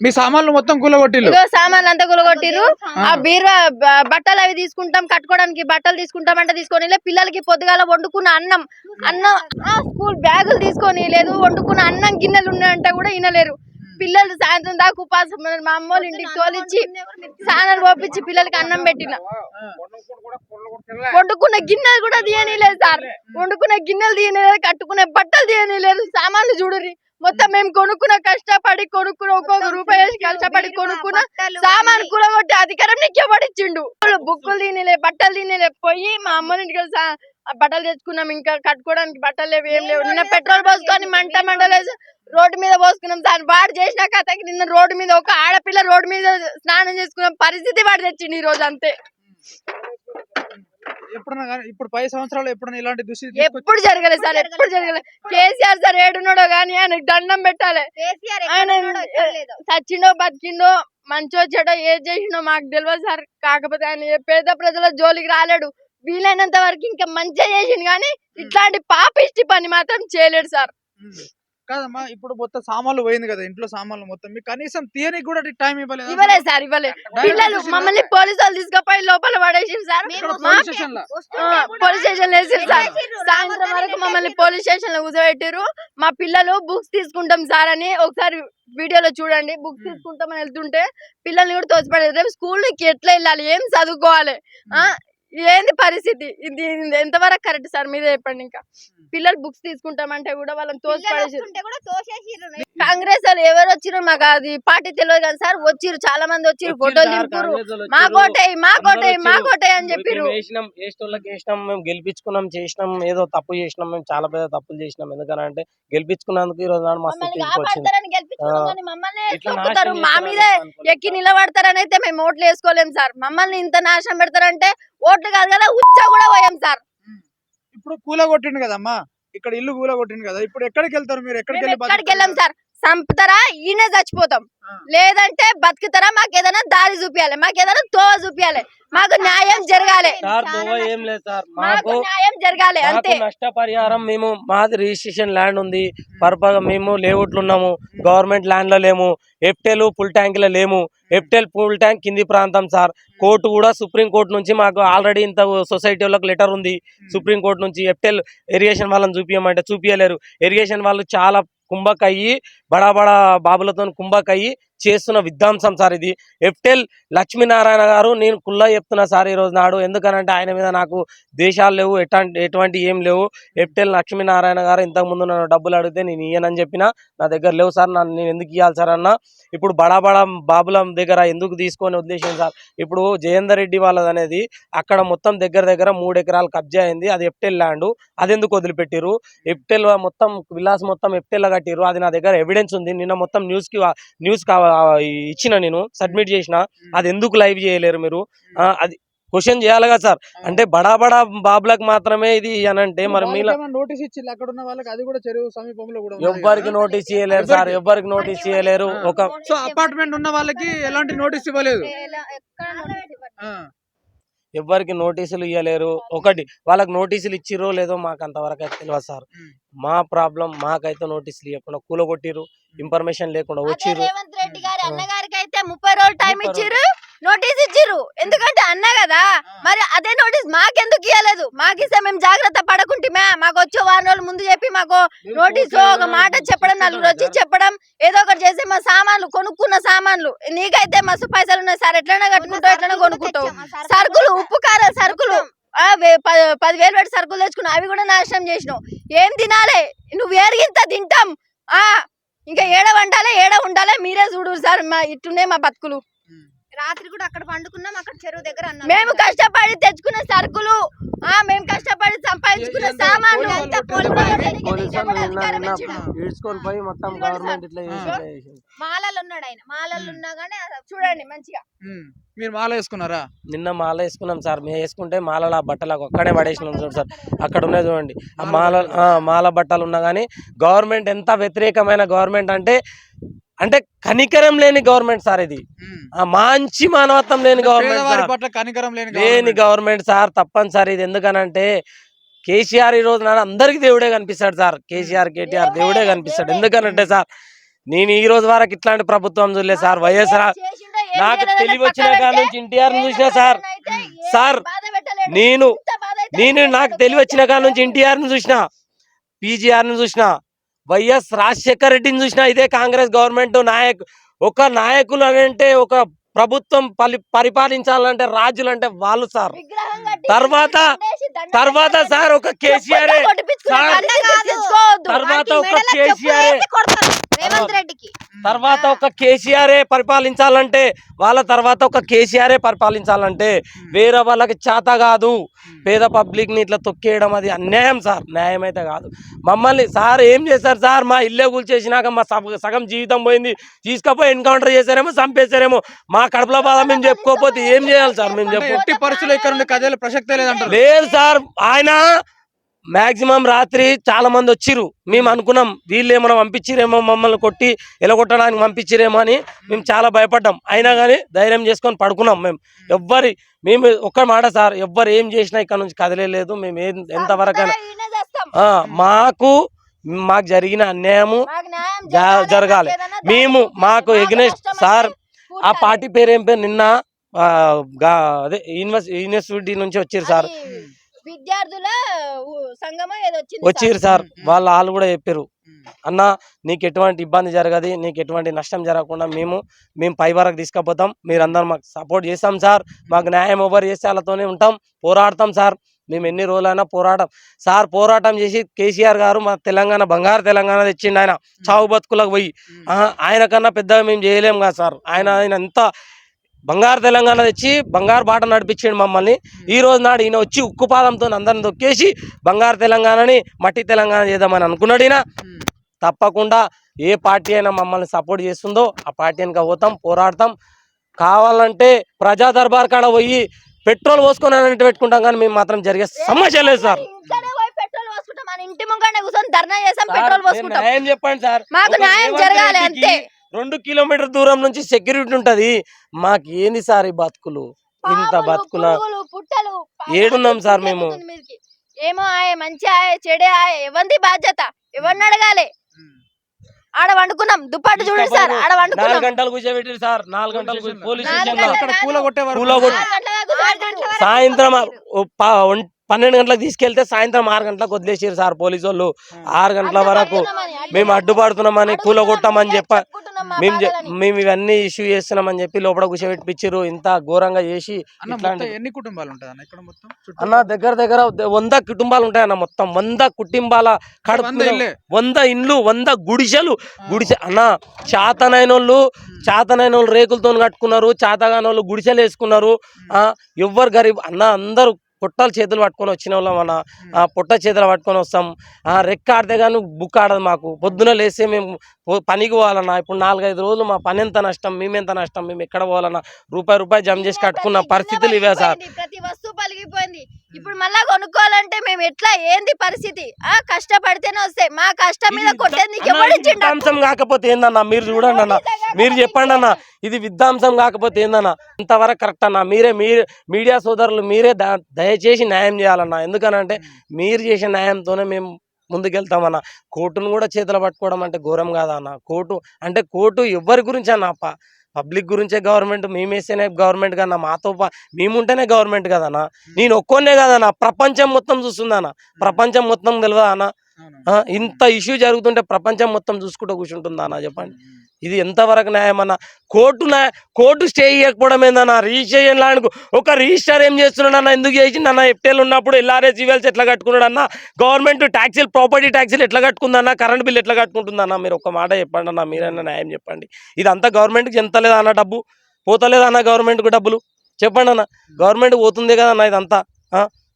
మీ సామాన్లు మొత్తం కూలగొట్టిల్లు? సామాన్లు అంతా గులగొట్టిర్రు ఆ. బీరువా బట్టలు అవి తీసుకుంటాం కట్టుకోవడానికి బట్టలు తీసుకుంటాం అంటే తీసుకొని. పిల్లలకి పొద్దుగాల వండుకున్న అన్నం అన్నం ఆ, స్కూల్ బ్యాగులు తీసుకొని లేదు వండుకున్న అన్నం గిన్నెలు ఉన్నాయంటే కూడా వినలేరు పిల్లలు సాయంత్రం దాకా ఉపాసం. మా అమ్మ వాళ్ళ ఇంటికి తోలిచ్చి స్నానాలు పోపించి పిల్లలకి అన్నం పెట్టిన. వండుకున్న గిన్నెలు కూడా తీయనిలేదు సార్. వండుకున్న గిన్నెలు తీయనిలేదు కట్టుకునే బట్టలు తీయనిలేదు సామాన్లు చూడుర్రి. మొత్తం మేము కొనుక్కున్న కష్టపడి కొనుక్కున్న ఒక్కొక్క రూపాయి వేసి కష్టపడి కొనుక్కున్న సామాన్ కూలగొట్టి అధికారం నీకు ఎవడిచ్చిండు బుక్కులు తినలే బట్టలు తినలే పోయి మా అమ్మ ఇంటికి ఆ బట్టలు తెచ్చుకున్నాం. ఇంకా కట్టుకోవడానికి బట్టలు లేవు ఏం లేవు. నిన్న పెట్రోల్ పోసుకొని మంట మంటలేసి రోడ్డు మీద పోసుకున్నాం. సార్ వాడు చేసిన కథకి నిన్న రోడ్డు మీద ఒక ఆడపిల్ల రోడ్డు మీద స్నానం చేసుకున్న పరిస్థితి వాడు తెచ్చిండు ఈ రోజు అంతే ఎప్పుడన్నా కానీ ఇప్పుడు పది సంవత్సరాలు ఎప్పుడన్నా ఇలాంటి దుస్థితి ఎప్పుడు జరగలేదు సార్ ఎప్పుడు జరగలేదు కేసీఆర్ సార్ ఏడున్నాడో గానీ ఆయనకు దండం పెట్టాలి. ఆయన సచ్చిండో బతికిండో మంచో చెడో ఏది చేసిండో మాకు తెలియదు సార్. కాకపోతే ఆయన పేద ప్రజల జోలికి రాలేడు. వీలైనంత వరకు ఇంకా మంచిగా చేసిండు కానీ ఇట్లాంటి పాపిష్టి పని మాత్రం చేయలేడు సార్. కాదమ్మా ఇప్పుడు మొత్తం సామాన్లు పోయింది కదా ఇంట్లో సామాన్లు మొత్తం. మీకు కనీసం తీయనికి కూడా టైం ఇవ్వలేదు? ఇవ్వలేదు సార్ ఇవ్వలేదు. పిల్లలు మమ్మల్ని పోలీసు వాళ్ళు తీసుకుపోయి లోపల పడేసారు sir. Police station police station వేసారు సార్. సాయంత్రం వరకు మమ్మల్ని పోలీస్ స్టేషన్లో కూర్చోబెట్టారు మా పిల్లలు బుక్స్ తీసుకుంటాం సార్ అని ఒకసారి వీడియోలో చూడండి. బుక్స్ తీసుకుంటామని వెళ్తుంటే పిల్లల్ని కూడా తోచిపడేది రేపు స్కూల్ ఎట్లా వెళ్ళాలి? ఏం చదువుకోవాలి? ఆ ఏంది పరిస్థితి? ఇది ఎంతవరకు కరెక్ట్ సార్? మీరే చెప్పండి ఇంకా. పిల్లలు బుక్స్ తీసుకుంటామంటే కూడా వాళ్ళని తోచిపడేసి కాంగ్రెస్ వాళ్ళు ఎవరు వచ్చిరో మాకు అది పార్టీ తెలియదు కదా సార్. వచ్చిరు చాలా మంది వచ్చిరు ఫోటోలు దింపురు మా కోటే మా కోటే మా కోటే అని చెప్పిరు వేసినాం మేము గెలిపించుకున్నాం చేసినాం ఏదో తప్పు చేసినాం మేము చాలా పెద్ద తప్పులు చేసినాం. ఎందుకనంటే గెలిపించుకున్నందుకు ఈ రోజు మమ్మల్ని తీర్పు వచ్చింది. మమ్మల్ని మా మీదే. ఎక్కి నిలబడతారని అయితే మేము ఓట్లు వేసుకోలేం సార్. మమ్మల్ని ఇంత నాశనం పెడతారంటే ఓట్లు కాదు కదా ఉచ్చ కూడా పోయాం సార్. ఇప్పుడు కూలగొట్టిండు కదమ్మా. ఇక్కడ ఇల్లు కూలగొట్టిండు కదా. ఇప్పుడు ఎక్కడికి వెళ్తారు మీరు ఎక్కడికి వెళ్ళి ఎక్కడికి వెళ్ళాం సార్. చంపుతారా? ఈయనే చచ్చిపోతాం. లేదంటే బతుకుతారా? మాకు ఏదైనా దారి చూపియాలి. మాకు ఏదైనా తోవ చూపియాలి. మాకు న్యాయం జరగాలి. సార్ దోవ ఏం లేదు సార్. మాకు న్యాయం జరగాలి. అంతే. నష్టపరిహారం మేము మాది రిజిస్ట్రేషన్ ల్యాండ్ ఉంది. పర్పగా మేము లేఅవుట్లు ఉన్నాము. గవర్నమెంట్ ల్యాండ్లో లేము. ఎఫ్టెల్ ఫుల్ ట్యాంక్లో లేము ఎఫ్టెల్ ఫుల్ ట్యాంక్ కింది ప్రాంతం సార్. కోర్టు కూడా సుప్రీం కోర్టు నుంచి మాకు ఆల్రెడీ ఇంత సొసైటీ వాళ్ళకి లెటర్ ఉంది. సుప్రీం కోర్టు నుంచి ఎఫ్టెల్ ఎరిగేషన్ వాళ్ళని చూపించమంటే చూపించలేరు ఎరిగేషన్ వాళ్ళు చాలా కుంభకయ్యి బడా బడా బాబులతో కుంభకయ్యి చేస్తున్న విధ్వంసం సార్ ఇది. ఎఫ్టెల్ లక్ష్మీనారాయణ గారు నేను కుల్లా చెప్తున్నా సార్ ఈరోజు నాడు. ఎందుకనంటే ఆయన మీద నాకు దేశాలు లేవు ఎట్లాంటి ఎటువంటి ఏం లేవు. ఎఫ్టెల్ లక్ష్మీనారాయణ గారు ఇంతకు ముందు నన్ను డబ్బులు అడిగితే నేను ఇయ్యనని చెప్పిన నా దగ్గర లేవు సార్. నన్ను నేను ఎందుకు ఇవ్వాలి సార్ అన్న? ఇప్పుడు బడా బడా బాబుల దగ్గర ఎందుకు తీసుకొని ఉద్దేశం సార్? ఇప్పుడు జయేందర్ రెడ్డి వాళ్ళది అనేది అక్కడ మొత్తం దగ్గర దగ్గర మూడు ఎకరాలు కబ్జా అయింది. అది ఎఫ్టెల్ ల్యాండ్. అది ఎందుకు వదిలిపెట్టిరు ఎఫ్టెల్ మొత్తం విలాస్ మొత్తం ఎఫ్టెల్లో కట్టిరు అది నా దగ్గర ఎవిడెన్స్ ఉంది. నిన్న మొత్తం న్యూస్కి న్యూస్ ఇచ్చిన నేను సబ్మిట్ చేసిన. అది ఎందుకు లైవ్ చేయలేరు మీరు? అది క్వశ్చన్ చేయాలి కదా సార్. అంటే బడా బడా బాబులకు మాత్రమే ఇది అని అంటే మరి నోటీస్ ఇచ్చి అక్కడ ఉన్న వాళ్ళకి అది కూడా చెరువు సమీపంలో కూడా ఎవ్వరికి. నోటీస్ చేయలేరు సార్. ఎవ్వరికి నోటీస్ చేయలేరు ఒక సో అపార్ట్మెంట్ ఉన్న వాళ్ళకి ఎలాంటి నోటీస్ ఇవ్వలేదు. ఎవ్వరికి నోటీసులు ఇవ్వలేరు ఒకటి వాళ్ళకి నోటీసులు ఇచ్చిరో లేదో మాకు అంతవరకు అయితే తెలియదు సార్. మా ప్రాబ్లం మాకైతే నోటీసులు ఇవ్వకుండా కూలగొట్టిరు ఇన్ఫర్మేషన్ లేకుండా వచ్చిర్రు. రేవంత్ రెడ్డి గారి అన్నగారికి అయితే ముప్పై రోజులు టైం ముప్పై ఇచ్చిర్రు నోటీస్ ఇచ్చిర్రు. ఎందుకంటే అన్న కదా మరి అదే నోటీస్ మాకెందుకు ఇవ్వలేదు మాకు ఇస్తే మేము జాగ్రత్త పడకుంటుమే. మాకు వచ్చే వారం రోజుల ముందు చెప్పి మాకు నోటీస్ ఒక మాట చెప్పడం నలుగురు వచ్చి చెప్పడం ఏదో ఒకటి చేసి మా సామాన్లు కొనుక్కున్న సామాన్లు. నీకైతే మస్తు పైసలు ఉన్నాయి సార్. ఎట్లైనా కట్టుకుంటావు ఎట్లైనా కొనుక్కుంటావు. సరుకులు ఉప్పు కారం సరుకులు. పదివేలు పెట్టి సరుకులు తెచ్చుకున్నావు. అవి కూడా నాశనం చేసినావు. ఏం తినాలి? నువ్వు ఏరిగింత తింటాం. ఆ ఇంకా ఏడ వండాలి ఏడ ఉండాలి మీరే చూడు సార్ మా ఇట్టునే మా బతుకులు. రాత్రి కూడా అక్కడ పండుకున్నాం అక్కడ చెరువు దగ్గర అన్నం మేము కష్టపడి తెచ్చుకున్న సరుకులు ఆ మేము కష్టపడి సంపాదించుకున్న సామాన్లు. అంతా పోయి మొత్తం గవర్నమెంట్ ఇట్లా. మాలలు ఉన్నాడు ఆయన. మాలలు ఉన్నా గానీ చూడండి మంచిగా. మీరు మాల వేసుకున్నారా? నిన్న మాల వేసుకున్నాం సార్. మేము వేసుకుంటే మాలలు ఆ బట్టలు అక్కడే పడేసినాం చూడు సార్. అక్కడ ఉన్నాయి చూడండి. ఆ మాల ఆ, మాల బట్టలు ఉన్నా కానీ గవర్నమెంట్ ఎంత వ్యతిరేకమైన గవర్నమెంట్ అంటే అంటే కనికరం లేని గవర్నమెంట్ సార్ ఇది. మంచి మానవత్వం లేని గవర్నమెంట్ లేని. గవర్నమెంట్ సార్ తప్పనిసరి ఇది. ఎందుకనంటే కేసీఆర్ ఈ రోజు నాడు అందరికి దేవుడే కనిపిస్తాడు సార్. కేసీఆర్ కేటీఆర్ దేవుడే కనిపిస్తాడు. ఎందుకనంటే సార్ నేను ఈ రోజు వరకు ఇట్లాంటి ప్రభుత్వం చూడలేదు సార్. వైఎస్ఆర్ నాకు తెలివి వచ్చిన కాడ నుంచి ఎన్టీఆర్ చూసిన సార్. సార్. నేను నేను నాకు తెలివి వచ్చిన కాడ నుంచి ఎన్టీఆర్ని చూసిన పీజీఆర్ని చూసిన వైఎస్ రాజశేఖర రెడ్డిని చూసిన ఇదే కాంగ్రెస్ గవర్నమెంట్ నాయక్ ఒక నాయకులు అంటే ఒక ప్రభుత్వం పలి పరిపాలించాలంటే రాజులు అంటే వాళ్ళు సార్ తర్వాత తర్వాత. సార్ ఒక కేసీఆర్. తర్వాత ఒక కేసీఆర్ తర్వాత ఒక కేసీఆర్ పరిపాలించాలంటే వాళ్ళ తర్వాత ఒక కేసీఆర్ పరిపాలించాలంటే వేరే వాళ్ళకి చేత కాదు. పేద పబ్లిక్ని ఇట్లా తొక్కేయడం అది అన్యాయం సార్. న్యాయం అయితే కాదు. మమ్మల్ని సార్ ఏం చేశారు సార్? మా ఇల్లే కూల్చేసినాక మా సగ- సగం జీవితం పోయింది. తీసుకపోయి ఎన్కౌంటర్ చేశారేమో చంపేశారేమో. మా కడుపులో బాధ మేము చెప్పుకోకపోతే ఏం చేయాలి సార్ మేము చెప్పు? ఎట్టి పరిస్థితుల్లో ఇక్కడ నుండి కదేలే ప్రసక్తే లేదంటారు. లేదు సార్. ఆయన మాక్సిమం రాత్రి చాలా మంది వచ్చిర్రు. మేము అనుకున్నాం వీళ్ళు ఏమైనా పంపించిరేమో మమ్మల్ని కొట్టి ఎలగొట్టడానికి పంపించిరేమో అని మేము చాలా భయపడ్డాం. అయినా కానీ ధైర్యం చేసుకొని పడుకున్నాం మేము. ఎవ్వరి మేము ఒక్క మాట సార్ ఎవ్వరు ఏం చేసినా ఇక్కడ నుంచి కదలేదు మేము ఏం ఎంతవరకైనా మాకు మాకు జరిగిన అన్యాయము జరగాలి. మేము మాకు ఎగ్నెస్ట్ సార్ ఆ. పార్టీ పేరు ఏం పేరు నిన్న అదే యూనివర్సి యూనివర్సిటీ నుంచి వచ్చారు సార్. విద్యార్థుల ఊ- సంఘమో ఏదో వచ్చింది వచ్చిర్రు సార్. వాళ్ళ వాళ్ళు కూడా చెప్పారు అన్న నీకు ఎటువంటి ఇబ్బంది జరగదు నీకు ఎటువంటి నష్టం జరగకుండా మేము మేము పై వరకు తీసుకుపోతాం. మీరందరూ మాకు సపోర్ట్ చేస్తాం సార్. మాకు న్యాయం ఎవరు చేస్తే వాళ్ళతోనే ఉంటాం. పోరాడతాం సార్. మేము ఎన్ని రోజులైనా పోరాటం. సార్ పోరాటం చేసి కేసీఆర్ గారు మా తెలంగాణ బంగారు తెలంగాణ తెచ్చిండు ఆయన. చావు బతుకులకు పోయి. ఆయన కన్నా పెద్దగా మేము చేయలేం కదా సార్. ఆయన ఆయన ఎంత బంగారు తెలంగాణ తెచ్చి బంగారు బాట నడిపించిండు మమ్మల్ని. ఈ రోజు నాడు ఈయన వచ్చి ఉక్కుపాదంతో అందరిని తొక్కేసి బంగారు తెలంగాణని మట్టి తెలంగాణ చేద్దామని అనుకున్నాడు ఈయన. తప్పకుండా ఏ పార్టీ అయినా మమ్మల్ని సపోర్ట్ చేస్తుందో ఆ పార్టీ వెనక పోతాం పోరాడతాం. కావాలంటే ప్రజా దర్బార్ కాడ పోయి పెట్రోల్ పోసుకొని అన్నట్టు పెట్టుకుంటాం కానీ మేము మాత్రం జరిగే సమస్య లేదు సార్. ఇంటి ముంగనే కూర్చొని ధర్నా చేసాం పెట్రోల్ పోసుకుంటాం. చెప్పండి సార్. మాకు న్యాయం జరగాలి అంతే. రెండు కిలోమీటర్ దూరం నుంచి సెక్యూరిటీ ఉంటది. మాకు ఏంది సార్ ఈ బతుకులు? ఇంత బతుకుల ఏడున్నాం సార్ మేము. ఏమో ఆయ మంచి ఆయ చెడే ఆయ ఎవరిది బాధ్యత? ఎవరిని అడగాలి? ఆడ వండుకున్నాం. దుప్పటి చూడండి సార్ ఆడ నాలుగు వండుకున్నాం. గంటలు కూర్చోబెట్టారు సార్. నాలుగు గంటలు పోలీస్ నాలుగు స్టేషన్ నాలుగు. సాయంత్రం పన్నెండు గంటలకు తీసుకెళ్తే సాయంత్రం ఆరు గంటలకు వదిలేసారు సార్ పోలీసు వాళ్ళు ఆరు గంటల వరకు మేము అడ్డుపడుతున్నామని కూల కొట్టామని చెప్ప మేము. మేము ఇవన్నీ ఇష్యూ చేస్తున్నామని చెప్పి లోపల కూర్చోబెట్టించారు ఇంత ఘోరంగా చేసి ఎన్ని కుటుంబాలు ఉంటాయి అన్న ఇక్కడ మొత్తం? చుట్టూ? అన్న దగ్గర దగ్గర వంద కుటుంబాలు ఉంటాయన్న మొత్తం. వంద కుటుంబాల కడుపు వంద ఇండ్లు వంద గుడిసెలు. గుడిసె అన్న చాతనైన వాళ్ళు చాతనైన వాళ్ళు రేకులతో కట్టుకున్నారు చాతగాని వాళ్ళు గుడిసెలు వేసుకున్నారు ఆ ఎవ్వరు గరీబ్ అన్న అందరూ పొట్టాలు చేతులు పట్టుకొని వచ్చిన వాళ్ళం అన్న ఆ పొట్ట చేతులు పట్టుకొని వస్తాం. ఆ రెక్క ఆడితే కానీ బుక్ ఆడదు మాకు. పొద్దున లేస్తే మేము పనికి పోవాలన్నా. ఇప్పుడు నాలుగైదు రోజులు మా పని ఎంత నష్టం మేమెంత నష్టం మేము ఎక్కడ పోవాలన్నా. రూపాయి రూపాయి జమ చేసి కట్టుకున్న పరిస్థితులు ఇవే సార్. ప్రతి వస్తువు పలిగిపోయింది. ఇప్పుడు మళ్ళా కొనుక్కోవాలంటే మేము ఎట్లా? ఏంది పరిస్థితి? ఆ కష్టపడితేనే వస్తాయి. మా కష్టం మీద కొట్టేది విద్వాంసం కాకపోతే ఏందన్నా? మీరు చూడండి అన్న. మీరు చెప్పండి అన్న. ఇది విద్వాంసం కాకపోతే ఏందన్న? ఇంతవరకు కరెక్ట్ అన్న. మీరే మీరు మీడియా సోదరులు మీరే ద- దయచేసి న్యాయం చేయాలన్న. ఎందుకనంటే మీరు చేసే న్యాయంతోనే మేము ముందుకెళ్తామన్న. కోర్టును కూడా చేతులు పట్టుకోవడం అంటే ఘోరం కాదా అన్న కోర్టు అంటే కోర్టు ఎవరి గురించి అన్న ప- పబ్లిక్ గురించే గవర్నమెంట్ మేమేస్తేనే గవర్నమెంట్ కన్నా మాతో పా- మేముంటేనే గవర్నమెంట్ కదన్నా నేను ఒక్కొన్నే కదన్నా ప్రపంచం మొత్తం చూస్తుందన్న ప్రపంచం మొత్తం తెలియదా అన్న ఇంత ఇష్యూ జరుగుతుంటే ప్రపంచం మొత్తం చూసుకుంటూ కూర్చుంటుందా అన్న చెప్పండి. ఇది ఎంతవరకు న్యాయం అన్న? కోర్టు న్యాయ కోర్టు స్టే చేయకపోవడం ఏందన్న? రిజిస్ట్రేషన్ లాంటి ఒక రిజిస్టర్ ఏం చేస్తున్నాడు అన్న? ఎందుకు చేసిండు అన్న? ఎఫ్టీఎల్ ఉన్నప్పుడు ఎల్ఆర్ఎస్ జీవెల్స్ ఎట్లా కట్టుకున్నాడు అన్న? గవర్నమెంట్ ట్యాక్సీలు ప్రాపర్టీ ట్యాక్సీలు ఎట్లా కట్టుకుందన్న కరెంట్ బిల్ ఎట్లా కట్టుకుంటుందన్న మీరు ఒక మాట చెప్పండి అన్న మీరైనా న్యాయం చెప్పండి. ఇదంతా గవర్నమెంట్కి ఎంతలేదా అన్న డబ్బు? పోతలేదా అన్న గవర్నమెంట్కి డబ్బులు? చెప్పండి అన్న. గవర్నమెంట్ పోతుంది కదా అన్న ఇదంతా?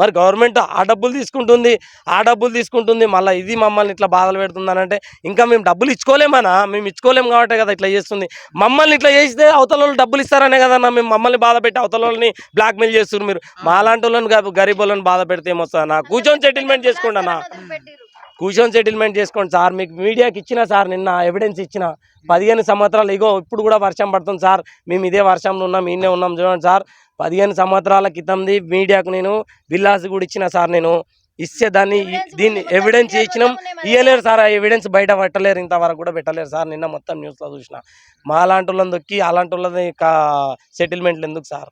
మరి గవర్నమెంట్ ఆ డబ్బులు తీసుకుంటుంది ఆ డబ్బులు తీసుకుంటుంది మళ్ళీ ఇది మమ్మల్ని ఇట్లా బాధలు పెడుతుంది అంటే ఇంకా మేము డబ్బులు ఇచ్చుకోలేమనా? మేము ఇచ్చుకోలేము కాబట్టి కదా ఇట్లా చేస్తుంది. మమ్మల్ని ఇట్లా చేస్తే అవతల వాళ్ళు డబ్బులు ఇస్తారనే కదన్నా మేము మమ్మల్ని బాధ పెట్టి అవతల వాళ్ళని బ్లాక్మెయిల్ చేస్తున్నారు మీరు. మాలాంటి వాళ్ళని గరీబ్ వాళ్ళని బాధ పెడితే ఏమొస్తుందన్నా? కూర్చొని సెటిల్మెంట్ చేసుకోండి అన్న. కూర్చొని సెటిల్మెంట్ చేసుకోండి సార్. మీకు మీడియాకి ఇచ్చిన సార్ నిన్న ఎవిడెన్స్ ఇచ్చిన. పదిహేను సంవత్సరాలు ఇగో ఇప్పుడు కూడా వర్షం పడుతుంది సార్. మేము ఇదే వర్షంలో ఉన్నాం ఈయనే ఉన్నాం చూడండి సార్. పదిహేను సంవత్సరాల క్రితంది మీడియాకు నేను విల్లాస్ కూడా ఇచ్చిన సార్ నేను. ఇస్తే దాన్ని దీన్ని ఎవిడెన్స్ ఇచ్చినాం. ఇయ్యలేరు సార్ ఆ ఎవిడెన్స్ బయట పెట్టలేరు. ఇంతవరకు కూడా పెట్టలేరు సార్. నిన్న మొత్తం న్యూస్లో చూసిన. మా లాంటి వాళ్ళని దొక్కి అలాంటి వాళ్ళని సెటిల్మెంట్లు ఎందుకు సార్?